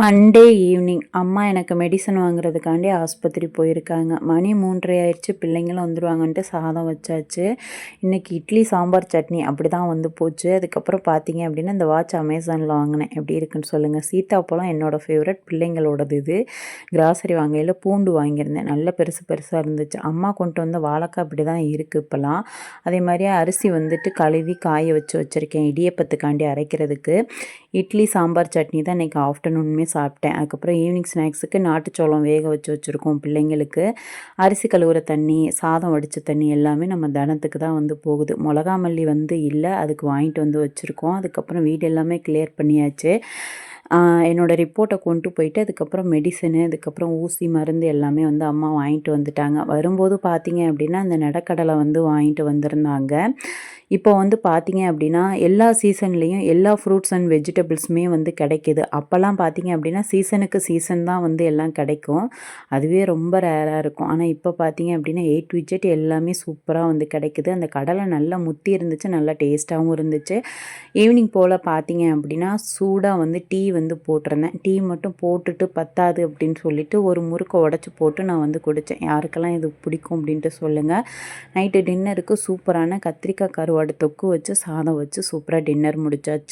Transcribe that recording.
Monday evening அம்மா எனக்கு medicine வாங்குறதுக்காண்டி ஆஸ்பத்திரி போயிருக்காங்க. மணி மூன்றரை ஆயிடுச்சு. பிள்ளைங்களும் வந்துடுவாங்கன்ட்டு சாதம் வச்சாச்சு. இன்றைக்கி இட்லி சாம்பார் சட்னி அப்படி தான் வந்து போச்சு. அதுக்கப்புறம் பார்த்தீங்க அப்படின்னா இந்த வாட்ச் அமேசானில் வாங்கினேன். எப்படி இருக்குன்னு சொல்லுங்கள் சீத்தாப்பழம் என்னோடய ஃபேவரட் பிள்ளைங்களோடது இது. கிராசரி வாங்கையில் பூண்டு வாங்கியிருந்தேன். நல்ல பெருசு பெருசாக இருந்துச்சு. அம்மா கொண்டு வந்த வாழைக்காய் அப்படி தான் இருக்குது இப்போலாம் அதே மாதிரியே அரிசி வந்துட்டு கழுவி காய வச்சு வச்சுருக்கேன். இடியப்பத்துக்காண்டி அரைக்கிறதுக்கு. இட்லி சாம்பார் சட்னி தான் இன்றைக்கி ஆஃப்டர்நூன் எல்லாமே சாப்பிட்டேன். அதுக்கப்புறம் ஈவினிங் ஸ்நாக்ஸுக்கு நாட்டுச்சோளம் வேக வச்சு வச்சுருக்கோம் பிள்ளைங்களுக்கு. அரிசி கழுவுற தண்ணி சாதம் வடித்த தண்ணி எல்லாமே நம்ம தனத்துக்கு தான் வந்து போகுது. மிளகா மல்லி வந்து இல்லை அதுக்கு வாங்கிட்டு வந்து வச்சுருக்கோம். அதுக்கப்புறம் வீடு எல்லாமே கிளியர் பண்ணியாச்சு. என்னோடய ரிப்போர்ட்டை கொண்டு போயிட்டு அதுக்கப்புறம் மெடிசனு அதுக்கப்புறம் ஊசி மருந்து எல்லாமே வந்து அம்மா வாங்கிட்டு வந்துட்டாங்க. வரும்போது பார்த்தீங்க அப்படின்னா அந்த நடக்கடலை வந்து வாங்கிட்டு வந்திருந்தாங்க. இப்போ வந்து பார்த்தீங்க அப்படின்னா எல்லா சீசன்லேயும் எல்லா ஃப்ரூட்ஸ் அண்ட் வெஜிடபிள்ஸுமே வந்து கிடைக்கிது. அப்போல்லாம் பார்த்தீங்க அப்படின்னா சீசனுக்கு சீசன் தான் வந்து எல்லாம் கிடைக்கும். அதுவே ரொம்ப ரேராக இருக்கும். ஆனால் இப்போ பார்த்தீங்க அப்படின்னா எயிட் விஜெட் எல்லாமே சூப்பராக வந்து கிடைக்குது. அந்த கடலை நல்லா முத்தி இருந்துச்சு நல்லா டேஸ்ட்டாகவும் இருந்துச்சு. ஈவினிங் போல் பார்த்தீங்க அப்படின்னா சூடாக வந்து டீ வந்து போட்டிருந்தேன். டீ மட்டும் போட்டுட்டு பத்தாது அப்படின்னு சொல்லிட்டு ஒரு முறுக்கை உடச்சி போட்டு நான் வந்து குடித்தேன் யாருக்கெல்லாம் இது பிடிக்கும் அப்படின்ட்டு சொல்லுங்கள் நைட்டு டின்னருக்கு சூப்பரான கத்திரிக்காய் கருவாடு தொக்கு வச்சு சாதம் வச்சு சூப்பராக டின்னர் முடிச்சாச்சு.